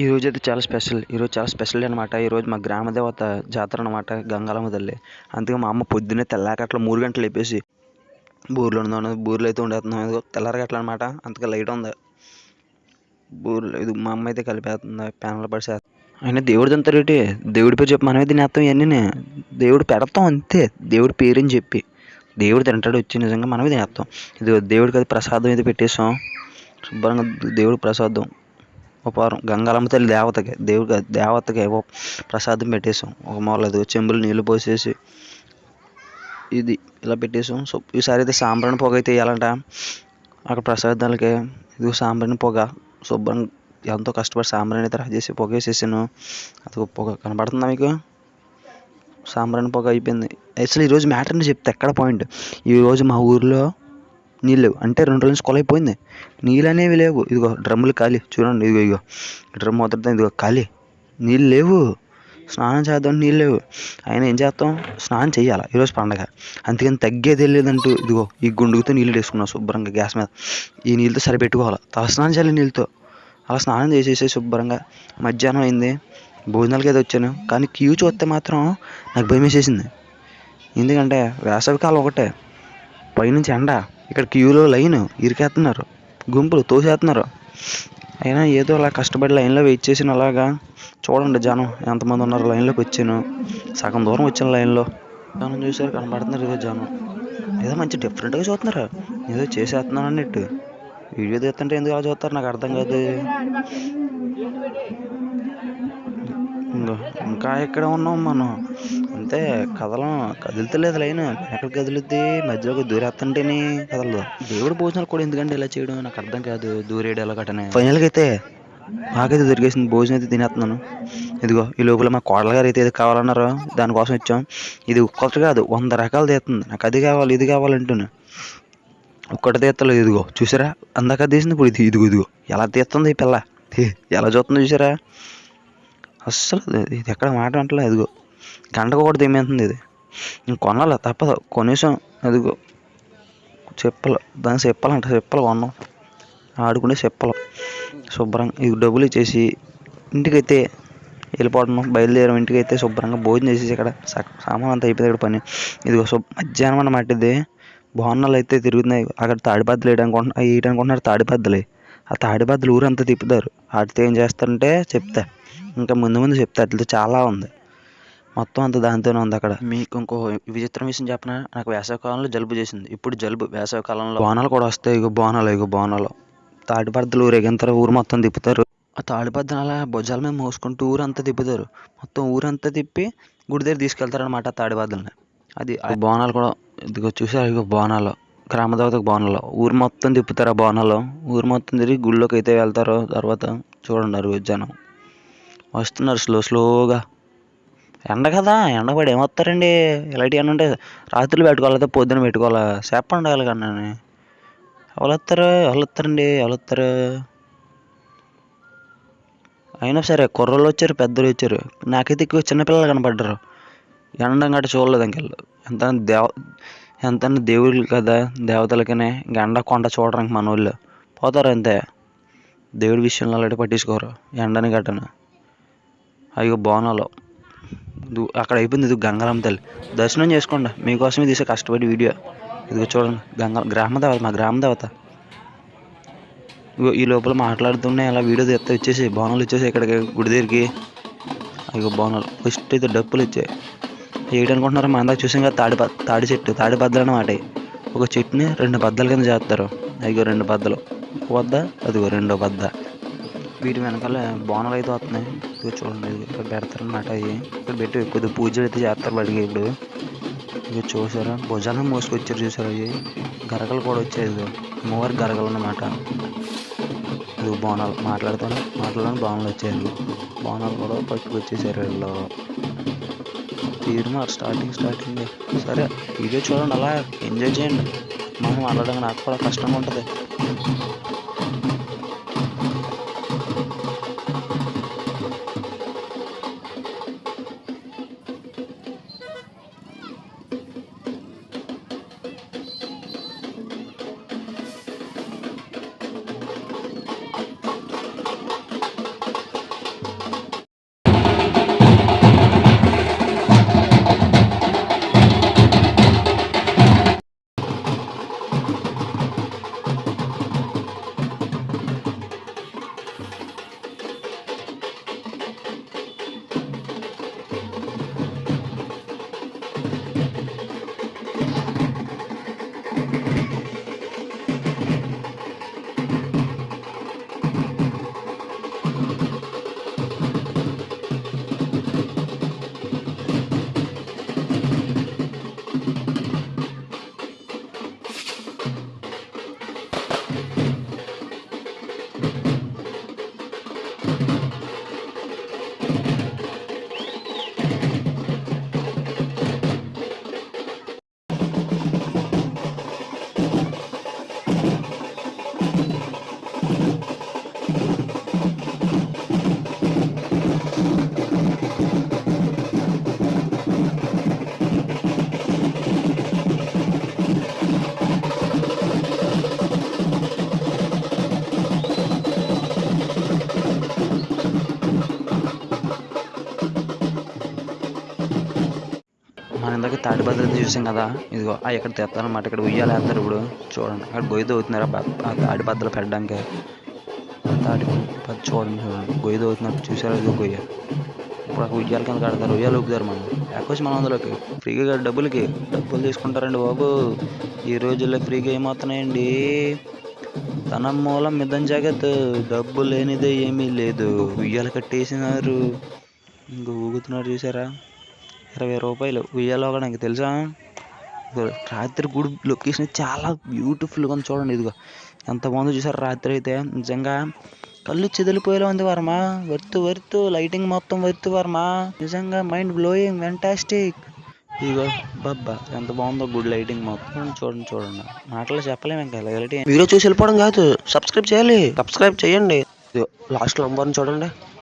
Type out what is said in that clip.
ఈరోజు అయితే చాలా స్పెషల్. ఈరోజు చాలా స్పెషల్ అనమాట ఈరోజు మా గ్రామ దేవత జాతర అనమాట గంగాలమ్మ తల్లి. అందుకే మా అమ్మ పొద్దున్నే తెల్లాకట్ల మూడు గంటలు లేపేసి బూర్లు ఉందా బూర్లు అయితే ఉండేస్తున్నాం తెల్లారగట్ల అనమాట అందుకే లైట్ ఉంది. బూర్లు ఇది మా అమ్మ అయితే కలిపేస్తుంది ప్యాన్లు పడిసే అయినా దేవుడిది అంతా రేటి దేవుడి పేరు చెప్పి మనమే తినేస్తాం ఇవన్నీ దేవుడు పెడతాం అంతే. దేవుడి పేరుని చెప్పి. దేవుడు తింటాడు వచ్చి నిజంగా మనమే తినేస్తాం ఇది దేవుడికి అది ప్రసాదం అయితే పెట్టేసాం శుభ్రంగా దేవుడి ప్రసాదం. ఉపహారం గంగాలమ్మ తల్లి దేవతకి దేవుడికి దేవతకి ఓ ప్రసాదం పెట్టేసాం ఒక మూల చెంబులు నీళ్ళు పోసేసి ఇది ఇలా పెట్టేసాం సో ఈసారి అయితే సాంబ్రాణి పొగ అయితే వేయాలంట. అక్కడ ప్రసాదాలకి ఇది సాంబ్రాణి పొగ. శుభ్రం ఎంతో కష్టపడి సాంబ్రాణి అయితే చేసి పొగ వేసేసాను. అది పొగ కనబడుతుందా మీకు? సాంబ్రాణి పొగ అయిపోయింది. అసలు ఈరోజు మ్యాటర్ని చెప్తే ఎక్కడ పాయింట్? ఈరోజు మా ఊర్లో నీళ్ళు లేవు అంటే రెండు రోజుల నుంచి కొల అయిపోయింది. నీళ్ళు అనేవి లేవు. ఇదిగో డ్రమ్ములు ఖాళీ. చూడండి ఇదిగో ఇదిగో. డ్రమ్ మొదటి ఇదిగో ఖాళీ. నీళ్ళు లేవు. స్నానం చేద్దాం నీళ్ళు లేవు. అయినా ఏం చేస్తాం? స్నానం చేయాలి? ఈరోజు పండగ. అందుకని తగ్గేది లేదంటూ ఇదిగో ఈ గుండుగుతో నీళ్ళు వేసుకున్నాం శుభ్రంగా గ్యాస్ మీద. ఈ నీళ్ళతో సరిపెట్టుకోవాలి? తల స్నానం చేయాలి నీళ్ళతో. అలా స్నానం చేసేసి శుభ్రంగా. మధ్యాహ్నం అయింది. భోజనాలకి అయితే వచ్చాను. కానీ క్యూ చూస్తే మాత్రం నాకు భయం వేసేసింది ఎందుకంటే వేసవికాలం ఒకటే. పైనుంచి ఎండ. ఇక్కడ క్యూలో లైన్ ఇరికేస్తున్నారు గుంపులు తోసేస్తున్నారు అయినా ఏదో అలా కష్టపడి లైన్లో వెయిట్ చేసిన అలాగా చూడండి జనం ఎంతమంది ఉన్నారు లైన్లోకి వచ్చాను. సగం దూరం వచ్చాను లైన్లో. జనం చూసారు కనబడుతున్నారు ఏదో జనం. ఏదో మంచి డిఫరెంట్గా చూస్తున్నారు. ఏదో చేసేస్తున్నాను అన్నట్టు వీడియో తీస్తుంటే ఎందుకు అలా చూస్తారు నాకు అర్థం కాదు. ఉందో. ఇంకా ఇక్కడ ఉన్నాం మనం. అంతే కదలం కదులుతలేదు లైన్. ఎక్కడ కదులుద్ది మధ్యలోకి దూరేస్తుంటేనే కదలదు. దేవుడు భోజనాలు కూడా ఎందుకంటే ఇలా చేయడం నాకు అర్థం కాదు. దూరేడు ఎలా కట్టనే ఫైనల్గా అయితే నాకైతే దొరికేసింది భోజనం అయితే తినేస్తున్నాను. ఇదిగో ఈ లోపల మా కోడల గారు అయితే ఏదో కావాలన్నారో దానికోసం ఇచ్చాం. ఇది ఒక్కటి కాదు వంద రకాలు తీస్తుంది. నాకు అది కావాలి ఇది కావాలంటున్నా ఒక్కటి తీస్తలేదు ఇదిగో. చూసారా? అందాక తీసింది ఇప్పుడు ఇది. ఇదిగో ఇదిగో. ఎలా తీస్తుంది ఈ పిల్ల? ఎలా చూస్తుందో చూసారా? అస్సలు ఇది- ఎక్కడ మాట అంటలే అదిగో. గంటకు ఒకటి తెమ్మేస్తుంది ఇది. కొనాలి? తప్పదు. కొనేసాం అదిగో. చెప్పలు. దాని చెప్పాలంట. చెప్పలు కొన్నాం. ఆడుకునే చెప్పలు. శుభ్రంగా ఇది డబ్బులు ఇచ్చేసి ఇంటికైతే వెళ్ళిపోవడం బయలుదేరం. ఇంటికైతే శుభ్రంగా భోజనం చేసేసి ఇక్కడ సామాన్ అంతా అయిపోయింది ఇక్కడ పని. ఇదిగో శుభ్ మధ్యాహ్నం అన్నమాట ఇది. బోనాలు అయితే తిరుగుతున్నాయి. అక్కడ తాడిపద్దలు వేయడానికి వేయడానికి అనుకుంటున్నారు తాడిపద్దలే ఆ తాడిపద్దలు ఊరంతా తిప్పుతారు. వాటితో ఏం చేస్తారంటే చెప్తా. ఇంకా ముందు ముందు చెప్తా అట్లా చాలా ఉంది. మొత్తం అంతా దాంతోనే ఉంది అక్కడ. మీకు ఇంకో విచిత్రం విషయం చెప్పనా? నాకు వేసవికాలంలో జలుబు చేసింది. ఇప్పుడు జలుబు వేసవికాలంలో. బోనాలు కూడా వస్తాయి. ఇగో బోనాలు ఇగో బోనాలు. తాడిపద్దలు ఊరేగింతారు ఊరు మొత్తం తిప్పుతారు. ఆ తాడిపద్దలు అలా భుజాల మీద మోసుకుంటూ ఊరంతా తిప్పుతారు. మొత్తం ఊరంతా తిప్పి గుడి దగ్గర తీసుకెళ్తారు అనమాట తాడిపద్దల్ని అది ఆ బోనాలు కూడా ఇదిగో చూసారు? ఇగో బోనాలు. గ్రామ దేవతకు బోనాలు. ఊరు మొత్తం తిప్పుతారు ఆ బోనాలు. ఊరు మొత్తం తిరిగి గుళ్ళోకి అయితే వెళ్తారు తర్వాత చూడండి అరుగు జనం. వస్తున్నారు స్లో స్లోగా. ఎండ కదా ఎండ పడి ఏమొస్తారండి? ఇలాంటివి ఏమన్నా ఉంటే రాత్రులు పెట్టుకోవాలి లేదా పొద్దున పెట్టుకోవాలా? చెప్పండి వాళ్ళకన్నా ఎవరు వస్తారు ఎవరు వస్తారండి ఎవరు వస్తారు అయినా సరే కుర్రలు వచ్చారు పెద్దలు వచ్చారు. నాకైతే ఎక్కువ చిన్నపిల్లలు కనపడ్డారు. ఎండం గట్ట చూడలేదు ఇంకెళ్ళు ఎంత దేవ ఎంత దేవుళ్ళు కదా దేవతలకనే. ఇంక ఎండ కొండ చూడడానికి మన వాళ్ళు పోతారు అంతే. దేవుడి విషయంలో అలాంటి పట్టించుకోరు. ఎండని గట్టను. అయ్యో బోనాలు. అక్కడ అయిపోయింది ఇది గంగారమ్మ తల్లి. దర్శనం చేసుకోండి. మీకోసమే తీసే కష్టపడి వీడియో. ఇదిగో చూడండి గంగా గ్రామ దేవత మా గ్రామ దేవత. ఇగో ఈ లోపల మాట్లాడుతున్నాయి అలా వీడియో తీస్తే వచ్చేసి బోనాలు వచ్చేసి ఇక్కడికి గుడి దగ్గరికి. అయ్యో బోనాలు. ఫస్ట్ అయితే డప్పులు వచ్చాయి ఏంటనుకుంటున్నారు మా అందాక చూసాం కదా తాడి తాడి చెట్టు తాడి బద్దలు అన్నమాట ఒక చెట్టుని రెండు బద్దల కింద చేస్తారు అయ్యో రెండు బద్దలు. వద్ద అదిగో రెండో బద్ద. వీటి వెనకాల బోనాలు అయితే వస్తున్నాయి. ఇదిగో చూడండి ఇక్కడ పెడతారనమాట అవి. ఇక్కడ పెట్టి కొద్దిగా పూజలు అయితే చేస్తారు బడికి ఇప్పుడు. ఇవి చూసారా? భుజాలను మోసుకొచ్చారు చూసారు అవి? గరగలు కూడా వచ్చాయి ఇదిగో. అమ్మవారి గరగలు అన్నమాట. ఇది బోనాలు. మాట్లాడుతాను. మాట్లాడడానికి బోనాలు వచ్చాయి బోనాలు కూడా పట్టుకొచ్చేసారు వీళ్ళు. తీరుమారు స్టార్టింగ్ స్టార్టింగ్ సరే ఇదే చూడండి అలా ఎంజాయ్ చేయండి. మనం మాట్లాడడానికి నాకు కూడా కష్టంగా ఉంటుంది. మనం ఇందాక భద్రత చూసాం కదా. ఇదిగో ఆ ఇక్కడ తెస్తారనమాట ఇక్కడ ఉయ్యాలు వేస్తారు ఇప్పుడు. చూడండి అక్కడ గొయ్యి అవుతున్నారు ఆ బ- తాటి బద్దలు పెట్టడానికి. తాటి చూడండి చూడండి. గొయ్యి తవ్వుతున్నారు. చూసారా ఇదిగో గొయ్య? ఇప్పుడు అక్కడ ఉయ్యాల కింద కడతారు. ఉయ్యాలు ఊపుతారు మనం ఎక్కొచ్చి మనం అందులోకి. ఫ్రీగా డబ్బులకి. డబ్బులు తీసుకుంటారండి బాబు. ఈ రోజుల్లో ఫ్రీగా ఏమవుతున్నాయండి? ధనం మూలం మిద్దం జగత్. డబ్బు లేనిదే ఏమీ లేదు. ఉయ్యాలు కట్టేసినారు. ఇంక ఊగుతున్నారు చూసారా? ఇరవై రూపాయలు. ఉయ్యాలో కూడా నాకు తెలుసా? రాత్రి గుడి లొకేషన్ చాలా బ్యూటిఫుల్గా ఉంది చూడండి ఇదిగో. ఎంత బాగుందో చూసారు రాత్రి అయితే? నిజంగా కళ్ళు చెదిలిపోయేలా ఉంది వర్మ. వర్తు వర్తు లైటింగ్ మొత్తం వర్తు వర్మ. నిజంగా మైండ్ బ్లోయింగ్ వెంటాస్టిక్ ఇదిగో బాబ్బా ఎంత బాగుందో గుడ్ లైటింగ్ మొత్తం చూడండి చూడండి. మాటలు చెప్పలేము ఇంకా లైటింగ్ వీడియో చూసి వెళ్ళిపోవడం కాదు సబ్స్క్రైబ్ చేయాలి. సబ్స్క్రైబ్ చేయండి. లాస్ట్ నంబర్ని చూడండి.